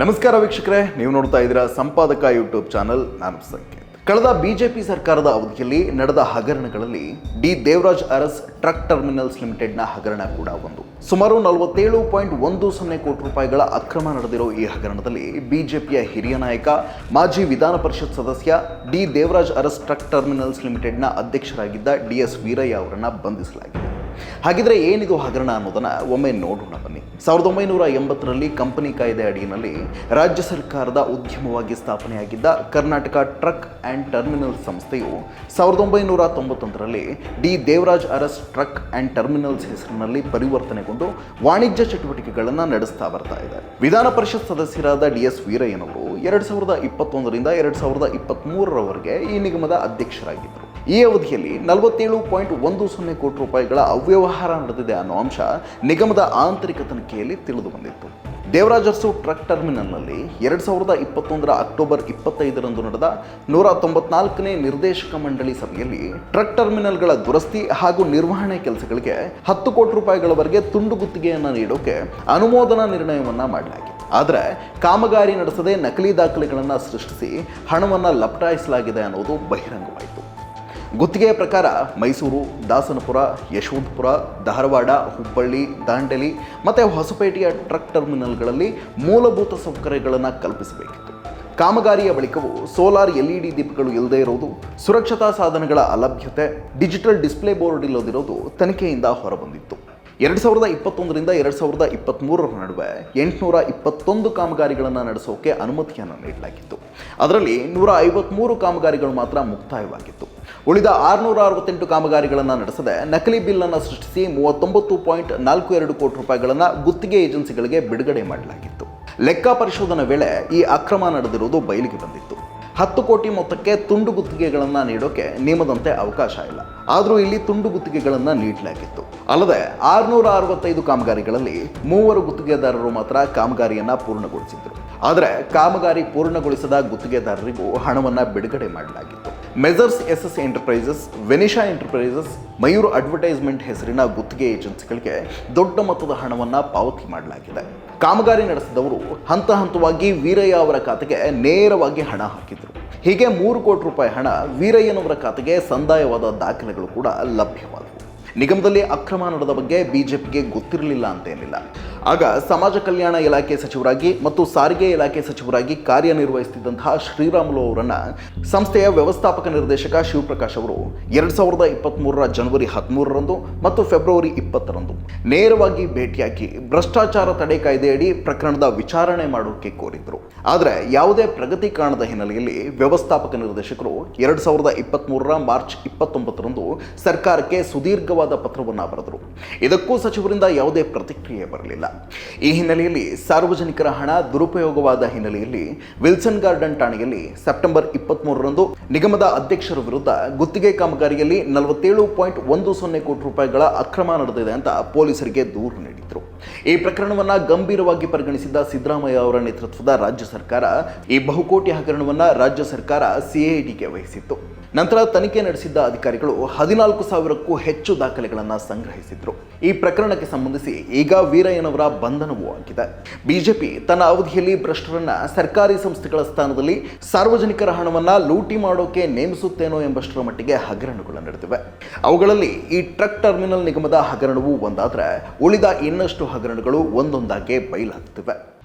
ನಮಸ್ಕಾರ ವೀಕ್ಷಕರೇ, ನೀವು ನೋಡ್ತಾ ಇದ್ದೀರಾ ಸಂಪಾದಕ ಯೂಟ್ಯೂಬ್ ಚಾನಲ್ ನಾನು ಸಂಕೇತ್. ಕಳೆದ ಬಿಜೆಪಿ ಸರ್ಕಾರದ ಅವಧಿಯಲ್ಲಿ ನಡೆದ ಹಗರಣಗಳಲ್ಲಿ D Devaraj Urs truck terminals ಲಿಮಿಟೆಡ್ನ ಹಗರಣ ಕೂಡ ಒಂದು. ಸುಮಾರು ನಲವತ್ತೇಳು ಪಾಯಿಂಟ್ ಒಂದು ಸೊನ್ನೆ ಕೋಟಿ ರೂಪಾಯಿಗಳ ಅಕ್ರಮ ನಡೆದಿರೋ ಈ ಹಗರಣದಲ್ಲಿ ಬಿಜೆಪಿಯ ಹಿರಿಯ ನಾಯಕ, ಮಾಜಿ ವಿಧಾನ ಪರಿಷತ್ ಸದಸ್ಯ D Devaraj Urs truck terminals ಲಿಮಿಟೆಡ್ನ ಅಧ್ಯಕ್ಷರಾಗಿದ್ದ ಡಿ ಎಸ್ ವೀರಯ್ಯ ಅವರನ್ನು ಬಂಧಿಸಲಾಗಿದೆ. ಹಾಗಿದ್ರೆ ಏನಿದು ಹಗರಣ ಅನ್ನೋದನ್ನ ಒಮ್ಮೆ ನೋಡೋಣ ಬನ್ನಿ. ಸಾವಿರದ ಒಂಬೈನೂರ ಎಂಬತ್ತರಲ್ಲಿ ಕಂಪನಿ ಕಾಯ್ದೆ ಅಡಿಯಲ್ಲಿ ರಾಜ್ಯ ಸರ್ಕಾರದ ಉದ್ಯಮವಾಗಿ ಸ್ಥಾಪನೆಯಾಗಿದ್ದ ಕರ್ನಾಟಕ ಟ್ರಕ್ ಆ್ಯಂಡ್ ಟರ್ಮಿನಲ್ ಸಂಸ್ಥೆಯು ಸಾವಿರದ ಒಂಬೈನೂರ ತೊಂಬತ್ತೊಂದರಲ್ಲಿ D Devaraj Urs truck and terminals ಹೆಸರಿನಲ್ಲಿ ಪರಿವರ್ತನೆಗೊಂಡು ವಾಣಿಜ್ಯ ಚಟುವಟಿಕೆಗಳನ್ನು ನಡೆಸ್ತಾ ಬರ್ತಾ ಇದೆ. ವಿಧಾನ ಪರಿಷತ್ ಸದಸ್ಯರಾದ ಡಿ ಎಸ್ ವೀರಯ್ಯನವರು ಎರಡು ಸಾವಿರದ ಇಪ್ಪತ್ತೊಂದರಿಂದ ಎರಡು ಸಾವಿರದ ಇಪ್ಪತ್ತ್ಮೂರರವರೆಗೆ ಈ ನಿಗಮದ ಅಧ್ಯಕ್ಷರಾಗಿದ್ದರು. ಈ ಅವಧಿಯಲ್ಲಿ ನಲವತ್ತೇಳು ಪಾಯಿಂಟ್ ಒಂದು ಸೊನ್ನೆ ಕೋಟಿ ರೂಪಾಯಿಗಳ ಅವ್ಯವಹಾರ ನಡೆದಿದೆ ಅನ್ನೋ ಅಂಶ ನಿಗಮದ ಆಂತರಿಕ ತನಿಖೆಯಲ್ಲಿ ತಿಳಿದು ಬಂದಿತ್ತು. ದೇವರಾಜರ್ಸು ಟ್ರಕ್ ಟರ್ಮಿನಲ್ನಲ್ಲಿ ಎರಡು ಸಾವಿರದ ಇಪ್ಪತ್ತೊಂದರ ಅಕ್ಟೋಬರ್ ಇಪ್ಪತ್ತೈದರಂದು ನಡೆದ ನೂರ ತೊಂಬತ್ನಾಲ್ಕನೇ ನಿರ್ದೇಶಕ ಮಂಡಳಿ ಸಭೆಯಲ್ಲಿ ಟ್ರಕ್ ಟರ್ಮಿನಲ್ಗಳ ದುರಸ್ತಿ ಹಾಗೂ ನಿರ್ವಹಣೆ ಕೆಲಸಗಳಿಗೆ ಹತ್ತು ಕೋಟಿ ರೂಪಾಯಿಗಳವರೆಗೆ ತುಂಡು ಗುತ್ತಿಗೆಯನ್ನು ನೀಡೋಕೆ ಅನುಮೋದನಾ ನಿರ್ಣಯವನ್ನ ಮಾಡಲಾಗಿದೆ. ಆದರೆ ಕಾಮಗಾರಿ ನಡೆಸದೆ ನಕಲಿ ದಾಖಲೆಗಳನ್ನು ಸೃಷ್ಟಿಸಿ ಹಣವನ್ನು ಲಪಟಾಯಿಸಲಾಗಿದೆ ಅನ್ನೋದು ಬಹಿರಂಗವಾಯಿತು ಗುತ್ತಿಗೆಯ ಪ್ರಕಾರ ಮೈಸೂರು, ದಾಸನಪುರ, ಯಶವಂತಪುರ, ಧಾರವಾಡ, ಹುಬ್ಬಳ್ಳಿ, ದಾಂಡೇಲಿ ಮತ್ತು ಹೊಸಪೇಟೆಯ ಟ್ರಕ್ ಟರ್ಮಿನಲ್ಗಳಲ್ಲಿ ಮೂಲಭೂತ ಸೌಕರ್ಯಗಳನ್ನು ಕಲ್ಪಿಸಬೇಕಿತ್ತು. ಕಾಮಗಾರಿಯ ಬಳಿಕವು ಸೋಲಾರ್ ಎಲ್ ಇ ಡಿ ದೀಪಗಳು ಇಲ್ಲದೇ ಇರೋದು, ಸುರಕ್ಷತಾ ಸಾಧನಗಳ ಅಲಭ್ಯತೆ, ಡಿಜಿಟಲ್ ಡಿಸ್ಪ್ಲೇ ಬೋರ್ಡ್ ಇಲ್ಲದಿರೋದು ತನಿಖೆಯಿಂದ ಹೊರಬಂದಿತ್ತು. ಎರಡು ಸಾವಿರದ ಇಪ್ಪತ್ತೊಂದರಿಂದ ಎರಡು ಸಾವಿರದ ಇಪ್ಪತ್ತ್ಮೂರರ ನಡುವೆ ಎಂಟುನೂರ ಇಪ್ಪತ್ತೊಂದು ಕಾಮಗಾರಿಗಳನ್ನು ನಡೆಸೋಕೆ ಅನುಮತಿಯನ್ನು ನೀಡಲಾಗಿತ್ತು. ಅದರಲ್ಲಿ ನೂರ ಐವತ್ತ್ಮೂರು ಕಾಮಗಾರಿಗಳು ಮಾತ್ರ ಮುಕ್ತಾಯವಾಗಿತ್ತು. ಉಳಿದ ಆರುನೂರ ಅರವತ್ತೆಂಟು ಕಾಮಗಾರಿಗಳನ್ನು ನಡೆಸದೆ ನಕಲಿ ಬಿಲ್ಲನ್ನು ಸೃಷ್ಟಿಸಿ ಮೂವತ್ತೊಂಬತ್ತು ಪಾಯಿಂಟ್ ನಾಲ್ಕು ಎರಡು ಕೋಟಿ ರೂಪಾಯಿಗಳನ್ನು ಗುತ್ತಿಗೆ ಏಜೆನ್ಸಿಗಳಿಗೆ ಬಿಡುಗಡೆ ಮಾಡಲಾಗಿತ್ತು. ಲೆಕ್ಕ ಪರಿಶೋಧನೆ ವೇಳೆ ಈ ಅಕ್ರಮ ನಡೆದಿರುವುದು ಬಯಲಿಗೆ ಬಂದಿತ್ತು. ಹತ್ತು ಕೋಟಿ ಮೊತ್ತಕ್ಕೆ ತುಂಡು ಗುತ್ತಿಗೆಗಳನ್ನು ನೀಡೋಕೆ ನಿಯಮದಂತೆ ಅವಕಾಶ ಇಲ್ಲ. ಆದರೂ ಇಲ್ಲಿ ತುಂಡು ಗುತ್ತಿಗೆಗಳನ್ನು ನೀಡಲಾಗಿತ್ತು. ಅಲ್ಲದೆ ಆರುನೂರ ಅರವತ್ತೈದು ಕಾಮಗಾರಿಗಳಲ್ಲಿ ಮೂವರು ಗುತ್ತಿಗೆದಾರರು ಮಾತ್ರ ಕಾಮಗಾರಿಯನ್ನು ಪೂರ್ಣಗೊಳಿಸಿದ್ರು. ಆದರೆ ಕಾಮಗಾರಿ ಪೂರ್ಣಗೊಳಿಸದ ಗುತ್ತಿಗೆದಾರರಿಗೂ ಹಣವನ್ನು ಬಿಡುಗಡೆ ಮಾಡಲಾಗಿತ್ತು. Messrs S S enterprises Venisha enterprises Mayur advertisement ಹೆಸರಿನ ಗುತ್ತಿಗೆ ಏಜೆನ್ಸಿಗಳಿಗೆ ದೊಡ್ಡ ಮೊತ್ತದ ಹಣವನ್ನು ಪಾವತಿ ಮಾಡಲಾಗಿದೆ. ಕಾಮಗಾರಿ ನಡೆಸಿದವರು ಹಂತ ಹಂತವಾಗಿ ವೀರಯ್ಯ ಅವರ ಖಾತೆಗೆ ನೇರವಾಗಿ ಹಣ ಹಾಕಿದರು. ಹೀಗೆ ಮೂರು ಕೋಟಿ ರೂಪಾಯಿ ಹಣ ವೀರಯ್ಯನವರ ಖಾತೆಗೆ ಸಂದಾಯವಾದ ದಾಖಲೆಗಳು ಕೂಡ ಲಭ್ಯವಾದವು. ನಿಗಮದಲ್ಲಿ ಅಕ್ರಮ ನಡೆದ ಬಗ್ಗೆ ಬಿಜೆಪಿಗೆ ಗೊತ್ತಿರಲಿಲ್ಲ ಅಂತ ಏನಿಲ್ಲ ಆಗ ಸಮಾಜ ಕಲ್ಯಾಣ ಇಲಾಖೆ ಸಚಿವರಾಗಿ ಮತ್ತು ಸಾರಿಗೆ ಇಲಾಖೆ ಸಚಿವರಾಗಿ ಕಾರ್ಯನಿರ್ವಹಿಸುತ್ತಿದ್ದಂತಹ ಶ್ರೀರಾಮುಲು ಅವರನ್ನು ಸಂಸ್ಥೆಯ ವ್ಯವಸ್ಥಾಪಕ ನಿರ್ದೇಶಕ ಶಿವಪ್ರಕಾಶ್ ಅವರು ಎರಡು ಸಾವಿರದ ಇಪ್ಪತ್ತ್ಮೂರರ ಜನವರಿ ಹದಿಮೂರರಂದು ಮತ್ತು ಫೆಬ್ರವರಿ ಇಪ್ಪತ್ತರಂದು ನೇರವಾಗಿ ಭೇಟಿಯಾಗಿ ಭ್ರಷ್ಟಾಚಾರ ತಡೆ ಕಾಯ್ದೆಯಡಿ ಪ್ರಕರಣದ ವಿಚಾರಣೆ ಮಾಡೋಕೆ ಕೋರಿದ್ದರು ಆದರೆ ಯಾವುದೇ ಪ್ರಗತಿ ಕಾಣದ ಹಿನ್ನೆಲೆಯಲ್ಲಿ ವ್ಯವಸ್ಥಾಪಕ ನಿರ್ದೇಶಕರು ಎರಡು ಸಾವಿರದ ಇಪ್ಪತ್ತ್ಮೂರರ ಮಾರ್ಚ್ ಇಪ್ಪತ್ತೊಂಬತ್ತರಂದು ಸರ್ಕಾರಕ್ಕೆ ಸುದೀರ್ಘವಾದ ಪತ್ರವನ್ನು ಬರೆದರು. ಇದಕ್ಕೂ ಸಚಿವರಿಂದ ಯಾವುದೇ ಪ್ರತಿಕ್ರಿಯೆ ಬರಲಿಲ್ಲ. ಈ ಹಿನ್ನೆಲೆಯಲ್ಲಿ ಸಾರ್ವಜನಿಕರ ಹಣ ದುರುಪಯೋಗವಾದ ಹಿನ್ನೆಲೆಯಲ್ಲಿ ವಿಲ್ಸನ್ ಗಾರ್ಡನ್ ಠಾಣೆಯಲ್ಲಿ ಸೆಪ್ಟೆಂಬರ್ ಇಪ್ಪತ್ತ್ಮೂರರಂದು ನಿಗಮದ ಅಧ್ಯಕ್ಷರ ವಿರುದ್ಧ ಗುತ್ತಿಗೆ ಕಾಮಗಾರಿಯಲ್ಲಿ ನಲವತ್ತೇಳು ಪಾಯಿಂಟ್ ಒಂದು ಸೊನ್ನೆ ಕೋಟಿ ರೂಪಾಯಿಗಳ ಅಕ್ರಮ ನಡೆದಿದೆ ಅಂತ ಪೊಲೀಸರಿಗೆ ದೂರು ನೀಡಿದರು. ಈ ಪ್ರಕರಣವನ್ನು ಗಂಭೀರವಾಗಿ ಪರಿಗಣಿಸಿದ್ದ ಸಿದ್ದರಾಮಯ್ಯ ಅವರ ನೇತೃತ್ವದ ರಾಜ್ಯ ಸರ್ಕಾರ ಈ ಬಹುಕೋಟಿ ಹಗರಣವನ್ನು ರಾಜ್ಯ ಸರ್ಕಾರ ಸಿಐಡಿಗೆ ವಹಿಸಿತ್ತು. ನಂತರ ತನಿಖೆ ನಡೆಸಿದ್ದ ಅಧಿಕಾರಿಗಳು ಹದಿನಾಲ್ಕು ಸಾವಿರಕ್ಕೂ ಹೆಚ್ಚು ದಾಖಲೆಗಳನ್ನು ಸಂಗ್ರಹಿಸಿದ್ರು. ಈ ಪ್ರಕರಣಕ್ಕೆ ಸಂಬಂಧಿಸಿ ಈಗ ವೀರಯ್ಯನವರ ಬಂಧನವೂ ಆಗಿದೆ. ಬಿಜೆಪಿ ತನ್ನ ಅವಧಿಯಲ್ಲಿ ಭ್ರಷ್ಟರನ್ನ ಸರ್ಕಾರಿ ಸಂಸ್ಥೆಗಳ ಸ್ಥಾನದಲ್ಲಿ ಸಾರ್ವಜನಿಕರ ಹಣವನ್ನ ಲೂಟಿ ಮಾಡೋಕೆ ನೇಮಿಸುತ್ತೇನೋ ಎಂಬಷ್ಟರ ಮಟ್ಟಿಗೆ ಹಗರಣಗಳು ನಡೆದಿವೆ. ಅವುಗಳಲ್ಲಿ ಈ ಟ್ರಕ್ ಟರ್ಮಿನಲ್ ನಿಗಮದ ಹಗರಣವೂ ಒಂದಾದರೆ ಉಳಿದ ಇನ್ನಷ್ಟು ಹಗರಣಗಳು ಒಂದೊಂದಾಗಿ ಬಯಲಾಗುತ್ತಿವೆ